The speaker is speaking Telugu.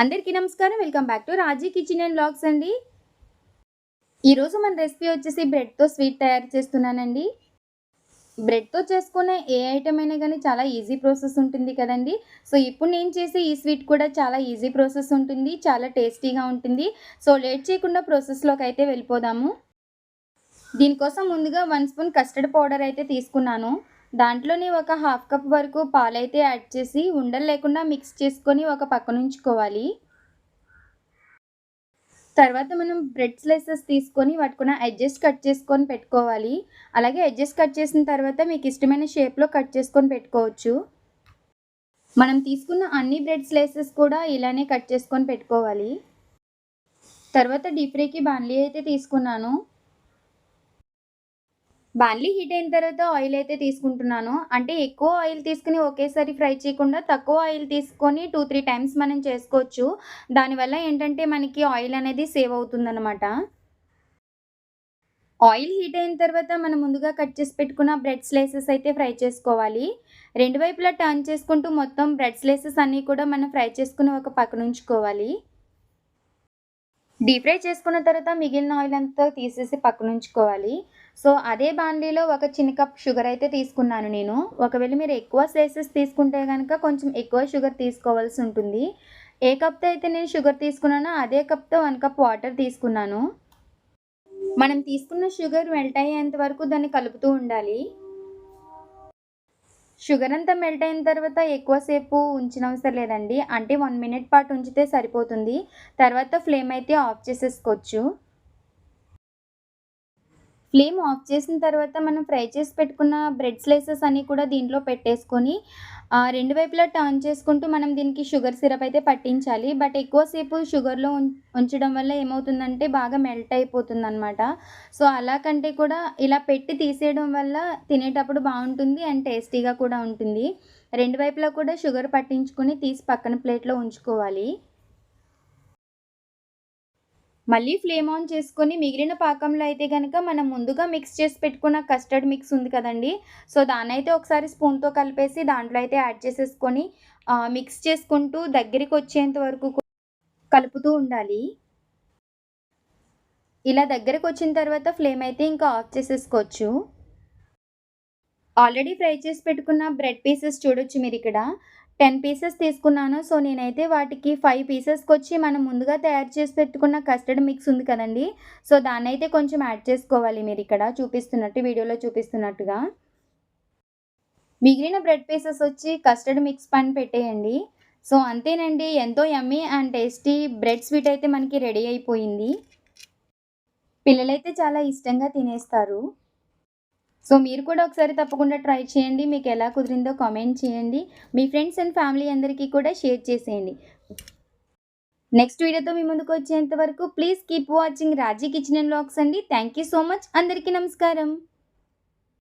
అందరికీ నమస్కారం. Welcome back to Raji kitchen and blogs అండి. ఈరోజు మన రెసిపీ వచ్చేసి బ్రెడ్తో స్వీట్ తయారు చేస్తున్నానండి. బ్రెడ్తో చేసుకునే ఏ ఐటమ్ అయినా కానీ చాలా ఈజీ ప్రాసెస్ ఉంటుంది కదండి. సో ఇప్పుడు నేను చేసే ఈ స్వీట్ కూడా చాలా ఈజీ ప్రాసెస్ ఉంటుంది చాలా టేస్టీగా ఉంటుంది. సో లేట్ చేయకుండా ప్రాసెస్లోకి అయితే వెళ్ళిపోదాము. దీనికోసం ముందుగా వన్ స్పూన్ కస్టర్డ్ పౌడర్ అయితే తీసుకున్నాను. దాంట్లోని ఒక హాఫ్ కప్ వరకు పాలైతే యాడ్ చేసి ఉండలు లేకుండా మిక్స్ చేసుకొని ఒక పక్కన ఉంచుకోవాలి. తర్వాత మనం బ్రెడ్ స్లైసెస్ తీసుకొని వాటికున్న ఎడ్జెస్ కట్ చేసుకొని పెట్టుకోవాలి. అలాగే ఎడ్జెస్ కట్ చేసిన తర్వాత మీకు ఇష్టమైన షేప్లో కట్ చేసుకొని పెట్టుకోవచ్చు. మనం తీసుకున్న అన్ని బ్రెడ్ స్లైసెస్ కూడా ఇలానే కట్ చేసుకొని పెట్టుకోవాలి. తర్వాత డీప్ ఫ్రైకి బాన్లీ అయితే తీసుకున్నాను. బాన్లీ హీట్ అయిన తర్వాత ఆయిల్ అయితే తీసుకుంటున్నాను. అంటే ఎక్కువ ఆయిల్ తీసుకుని ఒకేసారి ఫ్రై చేయకుండా తక్కువ ఆయిల్ తీసుకొని టూ త్రీ టైమ్స్ మనం చేసుకోవచ్చు. దానివల్ల ఏంటంటే మనకి ఆయిల్ అనేది సేవ్ అవుతుందన్నమాట. ఆయిల్ హీట్ అయిన తర్వాత మనం ముందుగా కట్ చేసి పెట్టుకున్న బ్రెడ్ స్లైసెస్ అయితే ఫ్రై చేసుకోవాలి. రెండు వైపులా టర్న్ చేసుకుంటూ మొత్తం బ్రెడ్ స్లైసెస్ అన్నీ కూడా మనం ఫ్రై చేసుకుని ఒక పక్కన ఉంచుకోవాలి. డీప్ ఫ్రై చేసుకున్న తర్వాత మిగిలిన ఆయిల్ అంతా తీసేసి పక్కన ఉంచుకోవాలి. సో అదే బాండీలో ఒక చిన్న కప్ షుగర్ అయితే తీసుకున్నాను నేను. ఒకవేళ మీరు ఎక్కువ స్లైసెస్ తీసుకుంటే కనుక కొంచెం ఎక్కువ షుగర్ తీసుకోవాల్సి ఉంటుంది. ఏ కప్తో అయితే నేను షుగర్ తీసుకున్నానో అదే కప్తో వన్ కప్ వాటర్ తీసుకున్నాను. మనం తీసుకున్న షుగర్ మెల్ట్ అయ్యేంత వరకు దాన్ని కలుపుతూ ఉండాలి. షుగర్ అంతా మెల్ట్ అయిన తర్వాత ఎక్కువసేపు ఉంచిన అవసరం లేదండి. అంటే వన్ మినిట్ పాటు ఉంచితే సరిపోతుంది. తర్వాత ఫ్లేమ్ అయితే ఆఫ్ చేసేసుకోవచ్చు. ఫ్లేమ్ ఆఫ్ చేసిన తర్వాత మనం ఫ్రై చేసి పెట్టుకున్న బ్రెడ్ స్లైసెస్ అన్నీ కూడా దీంట్లో పెట్టేసుకొని రెండు వైపులా టర్న్ చేసుకుంటూ మనం దీనికి షుగర్ సిరప్ అయితే పట్టించాలి. బట్ ఎక్కువసేపు షుగర్లో ఉంచడం వల్ల ఏమవుతుందంటే బాగా మెల్ట్ అయిపోతుంది అనమాట సో అలా కంటే కూడా ఇలా పెట్టి తీసేయడం వల్ల తినేటప్పుడు బాగుంటుంది అండ్ టేస్టీగా కూడా ఉంటుంది. రెండు వైపులా కూడా షుగర్ పట్టించుకొని తీసి పక్కన ప్లేట్లో ఉంచుకోవాలి. మళ్ళీ ఫ్లేమ్ ఆన్ చేసుకొని మిగిలిన పాకంలో అయితే కనుక మనం ముందుగా మిక్స్ చేసి పెట్టుకున్న కస్టర్డ్ మిక్స్ ఉంది కదండి. సో దాన్నైతే ఒకసారి స్పూన్తో కలిపేసి దాంట్లో అయితే యాడ్ చేసేసుకొని మిక్స్ చేసుకుంటూ దగ్గరికి వచ్చేంత వరకు కలుపుతూ ఉండాలి. ఇలా దగ్గరకు వచ్చిన తర్వాత ఫ్లేమ్ అయితే ఇంకా ఆఫ్ చేసేసుకోవచ్చు. ఆల్రెడీ ఫ్రై చేసి పెట్టుకున్న బ్రెడ్ పీసెస్ చూడొచ్చు మీరు ఇక్కడ టెన్ పీసెస్ తీసుకున్నాను. సో నేనైతే వాటికి ఫైవ్ పీసెస్కి వచ్చి మనం ముందుగా తయారు చేసి పెట్టుకున్న కస్టర్డ్ మిక్స్ ఉంది కదండి. సో దాన్ని అయితే కొంచెం యాడ్ చేసుకోవాలి మీరు ఇక్కడ చూపిస్తున్నట్టు వీడియోలో చూపిస్తున్నట్టుగా. మిగిలిన బ్రెడ్ పీసెస్ వచ్చి కస్టర్డ్ మిక్స్ పని పెట్టేయండి. సో అంతేనండి. ఎంతో yummy and tasty bread sweet అయితే మనకి రెడీ అయిపోయింది. పిల్లలైతే చాలా ఇష్టంగా తినేస్తారు. సో మీరు కూడా ఒకసారి తప్పకుండా ట్రై చేయండి. మీకు ఎలా కుదిరిందో కామెంట్ చేయండి. మీ ఫ్రెండ్స్ అండ్ ఫ్యామిలీ అందరికీ కూడా షేర్ చేసేయండి. నెక్స్ట్ వీడియోతో మీ ముందుకు వచ్చేంత వరకు please keep watching Raji kitchen and blogs అండి. Thank you so much. అందరికీ నమస్కారం.